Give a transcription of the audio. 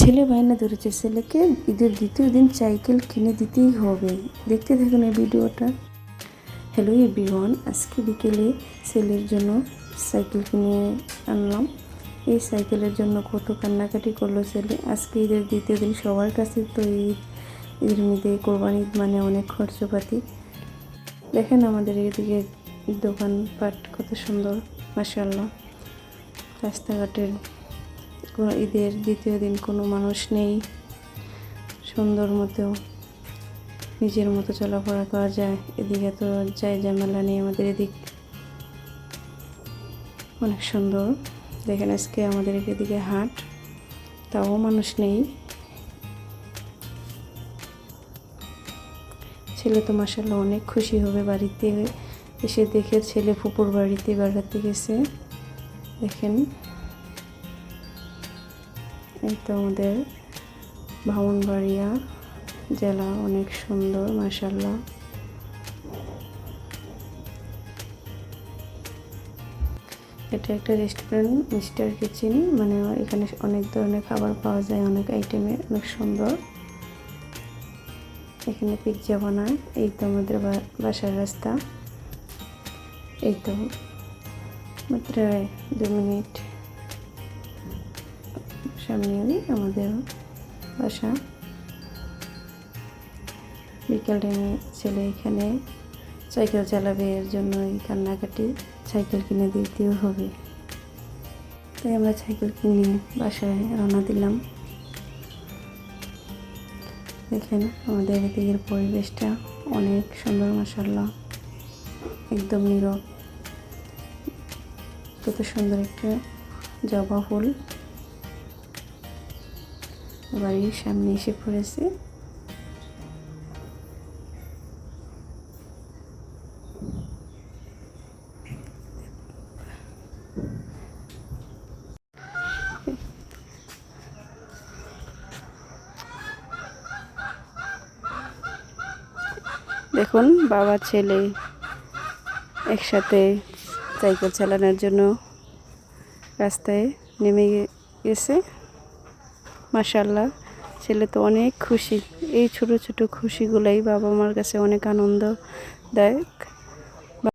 ছেলে বায়না ধরেছে, ছেলেকে ঈদের দ্বিতীয় দিন সাইকেল কিনে দিতেই হবে। দেখতে থাকুন এই ভিডিওটা। হ্যালো এভরিওয়ান আজকে বিকেলে ছেলের জন্য সাইকেল কিনে আনলাম। এই সাইকেলের জন্য কত কান্নাকাটি করল ছেলে। আজকে ঈদের দ্বিতীয় দিন সবার কাছে তো ঈদ। ঈদের মধ্যে কোরবানি, ঈদ মানে অনেক খরচপাতি। দেখেন আমাদের এদিকে দোকানপাট কত সুন্দর মাসাল্লাহ রাস্তাঘাটের ঈদের দ্বিতীয় দিন কোনো মানুষ নেই। সুন্দর মতো নিজের মতো চলাফেরা করা যায়। এদিকে তো যাই ঝামেলা নেই আমাদের এদিক। অনেক সুন্দর। দেখেন আজকে আমাদের এদিকে হাট, তাও মানুষ নেই। ছেলে তো মাসাল্লাহ অনেক খুশি হবে বাড়িতে এসে দেখে ছেলে ফুপুর বাড়িতে বেড়াতে গেছে দেখেন এই তো আমাদের ভামনবাড়িয়া জেলা অনেক সুন্দর মাসাল্লাহ এটা একটা রেস্টুরেন্ট, মিস্টার কিচেন মানে এখানে অনেক ধরনের খাবার পাওয়া যায়, অনেক আইটেমের অনেক সুন্দর। এখানে পিৎজা বানায়, এই তো আমাদের বাসার রাস্তা। এই তো মাত্র দু মিনিট। সামনেই আমাদের বাসা। বিকেল টাইমে ছেলে এখানে সাইকেল চালাবে, এর জন্য এই কান্নাকাটি। সাইকেল কিনে দিতেও হবে। তাই আমরা সাইকেল কিনে বাসায় রওনা দিলাম। দেখেন আমাদের এদিকের পরিবেশটা অনেক সুন্দর মশাল্লা একদম নীরব। কত সুন্দর একটা জবা ফুল। বাড়ির সামনে এসে পড়েছে। দেখুন বাবা ছেলে একসাথে সাইকেল চালানোর জন্য রাস্তায় নেমে গেছে। মাসাল্লাহ ছেলে তো অনেক খুশি। এই ছোট ছোট খুশিগুলোই বাবা মার কাছে অনেক আনন্দ আনন্দদায়ক